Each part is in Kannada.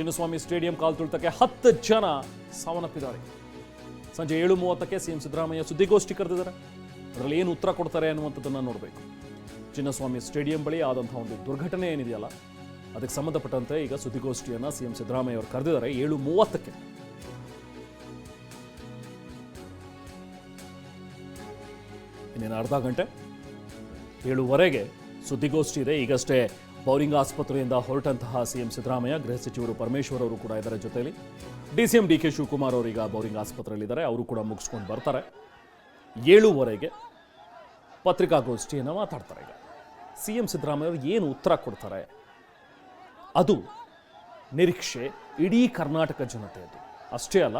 ಚಿನ್ನಸ್ವಾಮಿ ಸ್ಟೇಡಿಯಂ ಕಾಲ್ ತುಳಿತಕ್ಕೆ ಹತ್ತು ಜನ ಸಾವನ್ನಪ್ಪಿದ್ದಾರೆ. ಸಂಜೆ ಏಳು ಮೂವತ್ತಕ್ಕೆ ಸಿಎಂ ಸಿದ್ದರಾಮಯ್ಯ ಸುದ್ದಿಗೋಷ್ಠಿ ಕರೆದಿದ್ದಾರೆ. ಅದರಲ್ಲಿ ಏನು ಉತ್ತರ ಕೊಡ್ತಾರೆ ಅನ್ನುವಂಥದ್ದನ್ನು ನೋಡಬೇಕು. ಚಿನ್ನಸ್ವಾಮಿ ಸ್ಟೇಡಿಯಂ ಬಳಿ ಆದಂಥ ಒಂದು ದುರ್ಘಟನೆ ಏನಿದೆಯಲ್ಲ, ಅದಕ್ಕೆ ಸಂಬಂಧಪಟ್ಟಂತೆ ಈಗ ಸುದ್ದಿಗೋಷ್ಠಿಯನ್ನು ಸಿಎಂ ಸಿದ್ದರಾಮಯ್ಯ ಅವರು ಕರೆದಿದ್ದಾರೆ ಏಳು ಮೂವತ್ತಕ್ಕೆ. ಇನ್ನೇನು ಅರ್ಧ ಗಂಟೆ? ಏಳುವರೆಗೆ ಸುದ್ದಿಗೋಷ್ಠಿ ಇದೆ. ಈಗಷ್ಟೇ ಬೌರಿಂಗ್ ಆಸ್ಪತ್ರೆಯಿಂದ ಹೊರಟಂತಹ ಸಿಎಂ ಸಿದ್ದರಾಮಯ್ಯ, ಗೃಹ ಸಚಿವರು ಪರಮೇಶ್ವರ್ ಅವರು ಕೂಡ ಇದರ ಜೊತೆಯಲ್ಲಿ. D C M D K Shivakumar ಈಗ ಬೌರಿಂಗ್ ಆಸ್ಪತ್ರೆಯಲ್ಲಿದ್ದಾರೆ. ಅವರು ಕೂಡ ಮುಗಿಸ್ಕೊಂಡು ಬರ್ತಾರೆ. ಏಳುವರೆಗೆ ಪತ್ರಿಕಾಗೋಷ್ಠಿಯನ್ನು ಮಾತಾಡ್ತಾರೆ ಈಗ. ಸಿ ಎಂ ಸಿದ್ದರಾಮಯ್ಯ ಅವರು ಏನು ಉತ್ತರ ಕೊಡ್ತಾರೆ? ಅದು ನಿರೀಕ್ಷೆ ಇಡೀ ಕರ್ನಾಟಕ ಜನತೆಯದು ಅಷ್ಟೇ ಅಲ್ಲ,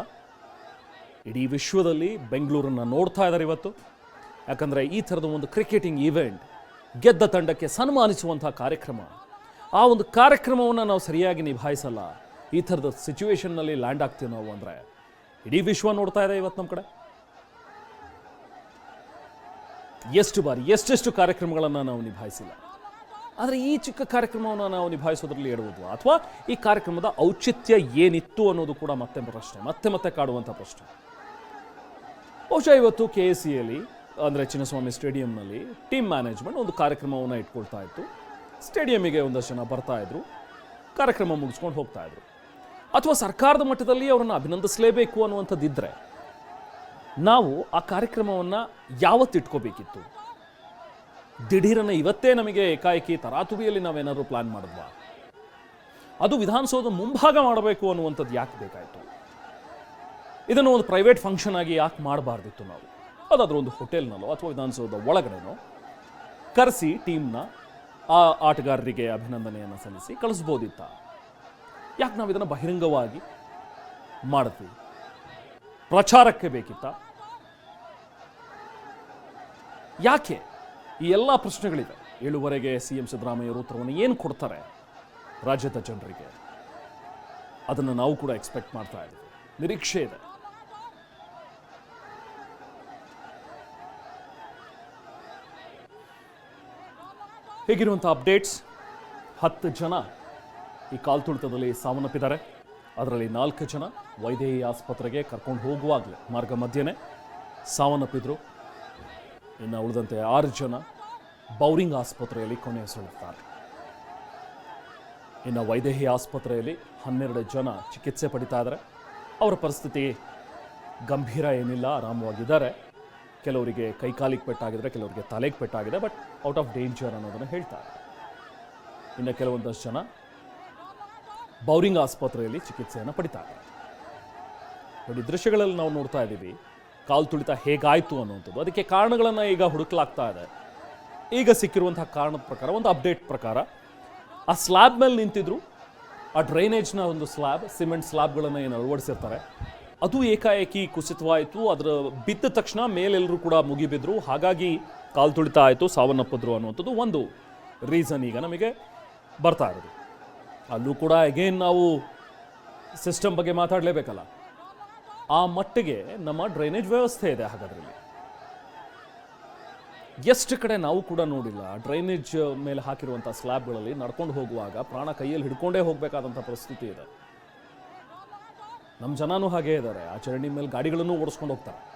ಇಡೀ ವಿಶ್ವದಲ್ಲಿ ಬೆಂಗಳೂರನ್ನು ನೋಡ್ತಾ ಇದ್ದಾರೆ ಇವತ್ತು. ಯಾಕಂದರೆ ಈ ಥರದ ಒಂದು ಕ್ರಿಕೆಟಿಂಗ್ ಇವೆಂಟ್ ಗೆದ್ದ ತಂಡಕ್ಕೆ ಸನ್ಮಾನಿಸುವಂಥ ಕಾರ್ಯಕ್ರಮ. ಆ ಒಂದು ಕಾರ್ಯಕ್ರಮವನ್ನು ನಾವು ಸರಿಯಾಗಿ ನಿಭಾಯಿಸಲ್ಲ. ಈ ಥರದ ಸಿಚುವೇಶನ್ನಲ್ಲಿ ಲ್ಯಾಂಡ್ ಆಗ್ತೀವಿ ನಾವು ಅಂದರೆ. ಇಡೀ ವಿಶ್ವ ನೋಡ್ತಾ ಇದೆ ಇವತ್ತು ನಮ್ಮ ಕಡೆ. ಎಷ್ಟು ಬಾರಿ, ಎಷ್ಟೆಷ್ಟು ಕಾರ್ಯಕ್ರಮಗಳನ್ನು ನಾವು ನಿಭಾಯಿಸಿಲ್ಲ. ಆದರೆ ಈ ಚಿಕ್ಕ ಕಾರ್ಯಕ್ರಮವನ್ನು ನಾವು ನಿಭಾಯಿಸೋದ್ರಲ್ಲಿ ಎಡುವುದು ಅಥವಾ ಈ ಕಾರ್ಯಕ್ರಮದ ಔಚಿತ್ಯ ಏನಿತ್ತು ಅನ್ನೋದು ಕೂಡ ಮತ್ತೆ ಪ್ರಶ್ನೆ, ಮತ್ತೆ ಮತ್ತೆ ಕಾಡುವಂಥ ಪ್ರಶ್ನೆ. ಬಹುಶಃ ಇವತ್ತು ಕೆ ಎಸ್ ಸಿಯಲ್ಲಿ ಅಂದರೆ ಚಿನ್ನಸ್ವಾಮಿ ಸ್ಟೇಡಿಯಂನಲ್ಲಿ ಟೀಮ್ ಮ್ಯಾನೇಜ್ಮೆಂಟ್ ಒಂದು ಕಾರ್ಯಕ್ರಮವನ್ನು ಇಟ್ಕೊಳ್ತಾ ಇತ್ತು. ಸ್ಟೇಡಿಯಮಿಗೆ ಒಂದಷ್ಟು ಜನ ಬರ್ತಾ ಇದ್ರು. ಕಾರ್ಯಕ್ರಮ ಮುಗಿಸ್ಕೊಂಡು ಹೋಗ್ತಾ ಇದ್ರು. ಅಥವಾ ಸರ್ಕಾರದ ಮಟ್ಟದಲ್ಲಿ ಅವರನ್ನು ಅಭಿನಂದಿಸಲೇಬೇಕು ಅನ್ನುವಂಥದ್ದಿದ್ದರೆ ನಾವು ಆ ಕಾರ್ಯಕ್ರಮವನ್ನು ಯಾವತ್ತು ಇಟ್ಕೋಬೇಕಿತ್ತು? ದಿಢೀರನ್ನು ಇವತ್ತೇ ನಮಗೆ ಏಕಾಏಕಿ ತರಾತುರಿಯಲ್ಲಿ ನಾವೇನಾದರೂ ಪ್ಲಾನ್ ಮಾಡಿದ್ವಾ? ಅದು ವಿಧಾನಸೌಧ ಮುಂಭಾಗ ಮಾಡಬೇಕು ಅನ್ನುವಂಥದ್ದು ಯಾಕೆ ಬೇಕಾಯಿತು? ಇದನ್ನು ಒಂದು ಪ್ರೈವೇಟ್ ಫಂಕ್ಷನ್ ಆಗಿ ಯಾಕೆ ಮಾಡಬಾರ್ದಿತ್ತು ನಾವು? ಅದಾದ್ರೂ ಒಂದು ಹೋಟೆಲ್ನಲ್ಲೋ ಅಥವಾ ವಿಧಾನಸೌಧದ ಒಳಗಡೆನೋ ಕರೆಸಿ ಟೀಮ್ನ ಆ ಆಟಗಾರರಿಗೆ ಅಭಿನಂದನೆಯನ್ನು ಸಲ್ಲಿಸಿ ಕಳಿಸ್ಬೋದಿತ್ತ. ಯಾಕೆ ನಾವು ಇದನ್ನು ಬಹಿರಂಗವಾಗಿ ಮಾಡಿದ್ವಿ ಪ್ರಚಾರಕ್ಕೆ ಬೇಕಿತ್ತ? ಯಾಕೆ ಈ ಎಲ್ಲ ಪ್ರಶ್ನೆಗಳಿದೆ ಏಳುವರೆಗೆ ಸಿ ಎಂ ಸಿದ್ದರಾಮಯ್ಯರು ಉತ್ತರವನ್ನು ಏನು ಕೊಡ್ತಾರೆ ರಾಜ್ಯದ ಜನರಿಗೆ? ಅದನ್ನು ನಾವು ಕೂಡ ಎಕ್ಸ್ಪೆಕ್ಟ್ ಮಾಡ್ತಾ ಇದ್ದೀವಿ. ನಿರೀಕ್ಷೆ ಇದೆ. ಹೀಗಿರುವಂಥ ಅಪ್ಡೇಟ್ಸ್? ಹತ್ತು ಜನ ಈ ಕಾಲ್ತುಳಿತದಲ್ಲಿ ಸಾವನ್ನಪ್ಪಿದ್ದಾರೆ. ಅದರಲ್ಲಿ ನಾಲ್ಕು ಜನ ವೈದೇಹಿ ಆಸ್ಪತ್ರೆಗೆ ಕರ್ಕೊಂಡು ಹೋಗುವಾಗಲೇ, ಮಾರ್ಗ ಮಧ್ಯೆನೇ ಸಾವನ್ನಪ್ಪಿದ್ರು. ಇನ್ನು ಉಳಿದಂತೆ ಆರು ಜನ ಬೌರಿಂಗ್ ಆಸ್ಪತ್ರೆಯಲ್ಲಿ ಕೊನೆಯುಸಿರುತ್ತಾರೆ ಇನ್ನು ವೈದೇಹಿ ಆಸ್ಪತ್ರೆಯಲ್ಲಿ ಹನ್ನೆರಡು ಜನ ಚಿಕಿತ್ಸೆ ಪಡಿತಾ ಇದ್ದಾರೆ. ಅವರ ಪರಿಸ್ಥಿತಿ ಗಂಭೀರ ಏನಿಲ್ಲ, ಆರಾಮವಾಗಿದ್ದಾರೆ. ಕೆಲವರಿಗೆ ಕೈಕಾಲಿಗೆ ಪೆಟ್ಟಾಗಿದ್ರೆ ಕೆಲವರಿಗೆ ತಲೆಗೆ ಪೆಟ್ಟಾಗಿದೆ ಬಟ್ ಔಟ್ ಆಫ್ ಡೇಂಜರ್ ಅನ್ನೋದನ್ನು ಹೇಳ್ತಾರೆ. ಇನ್ನು ಕೆಲವೊಂದಷ್ಟು ಜನ ಬೌರಿಂಗ್ ಆಸ್ಪತ್ರೆಯಲ್ಲಿ ಚಿಕಿತ್ಸೆಯನ್ನು ಪಡಿತಾರೆ. ನೋಡಿ, ದೃಶ್ಯಗಳಲ್ಲಿ ನಾವು ನೋಡ್ತಾ ಇದ್ದೀವಿ, ಕಾಲು ತುಳಿತ ಹೇಗಾಯಿತು ಅನ್ನುವಂಥದ್ದು. ಅದಕ್ಕೆ ಕಾರಣಗಳನ್ನು ಈಗ ಹುಡುಕಲಾಗ್ತಾ ಇದೆ. ಈಗ ಸಿಕ್ಕಿರುವಂತಹ ಕಾರಣದ ಪ್ರಕಾರ, ಒಂದು ಅಪ್ಡೇಟ್ ಪ್ರಕಾರ, ಆ ಸ್ಲ್ಯಾಬ್ ಮೇಲೆ ನಿಂತಿದ್ರು. ಆ ಡ್ರೈನೇಜ್ನ ಒಂದು ಸ್ಲ್ಯಾಬ್, ಸಿಮೆಂಟ್ ಸ್ಲ್ಯಾಬ್ಗಳನ್ನು ಏನು ಅಳವಡಿಸಿರ್ತಾರೆ? ಅದು ಏಕಾಏಕಿ ಕುಸಿತವಾಯಿತು. ಅದರ ಬಿದ್ದ ತಕ್ಷಣ ಮೇಲೆಲ್ಲರೂ ಕೂಡ ಮುಗಿಬಿದ್ರು. ಹಾಗಾಗಿ ಕಾಲು ತುಳಿತ ಆಯಿತು, ಸಾವನ್ನಪ್ಪಿದ್ರು ಅನ್ನುವಂಥದ್ದು ಒಂದು ರೀಸನ್ ಈಗ ನಮಗೆ ಬರ್ತಾ ಇರೋದು. ಅಲ್ಲೂ ಕೂಡ ಅಗೇನ್ ನಾವು ಸಿಸ್ಟಮ್ ಬಗ್ಗೆ ಮಾತಾಡಲೇಬೇಕಲ್ಲ. ಆ ಮಟ್ಟಿಗೆ ನಮ್ಮ ಡ್ರೈನೇಜ್ ವ್ಯವಸ್ಥೆ ಇದೆ ಹಾಗಾದ್ರಲ್ಲಿ. ಎಷ್ಟು ಕಡೆ ನಾವು ಕೂಡ ನೋಡಿಲ್ಲ ಡ್ರೈನೇಜ್ ಮೇಲೆ ಹಾಕಿರುವಂಥ ಸ್ಲ್ಯಾಬ್ಗಳಲ್ಲಿ ನಡ್ಕೊಂಡು ಹೋಗುವಾಗ ಪ್ರಾಣ ಕೈಯಲ್ಲಿ ಹಿಡ್ಕೊಂಡೇ ಹೋಗಬೇಕಾದಂಥ ಪರಿಸ್ಥಿತಿ ಇದೆ. ನಮ್ಮ ಜನನೂ ಹಾಗೇ ಇದ್ದಾರೆ. ಆ ಚರಂಡಿ ಮೇಲೆ ಗಾಡಿಗಳನ್ನು ಓಡಿಸ್ಕೊಂಡು ಹೋಗ್ತಾರೆ.